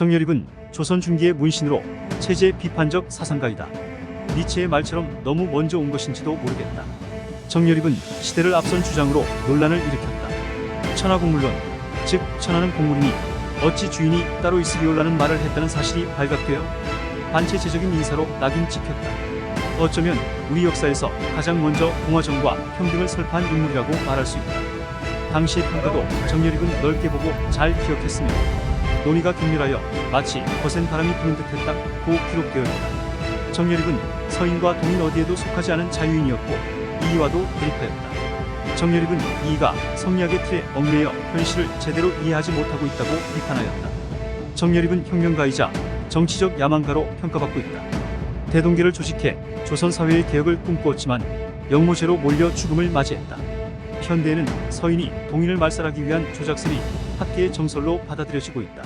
정열입은 조선 중기의 문신으로 체제 비판적 사상가이다. 니체의 말처럼 너무 먼저 온 것인지도 모르겠다. 정열입은 시대를 앞선 주장으로 논란을 일으켰다. 천하공물론, 즉 천하는 공물이니 어찌 주인이 따로 있으리올라는 말을 했다는 사실이 발각되어 반체제적인 인사로 낙인 찍혔다. 어쩌면 우리 역사에서 가장 먼저 공화정과 평등을 설파한 인물이라고 말할 수 있다. 당시의 평가도 정열입은 넓게 보고 잘 기억했으며 논의가 격렬하여 마치 거센 바람이 부는 듯했다 고 기록되어 있다. 정열입은 서인과 동인 어디에도 속하지 않은 자유인이었고 이의와도 대립하였다. 정열입은 이의가 성리학의 틀에 얽매여 현실을 제대로 이해하지 못하고 있다고 비판하였다. 정열입은 혁명가이자 정치적 야망가로 평가받고 있다. 대동계를 조직해 조선 사회의 개혁을 꿈꾸었지만 영모제로 몰려 죽음을 맞이했다. 현대에는 서인이 동인을 말살하기 위한 조작설이 학계의 정설로 받아들여지고 있다.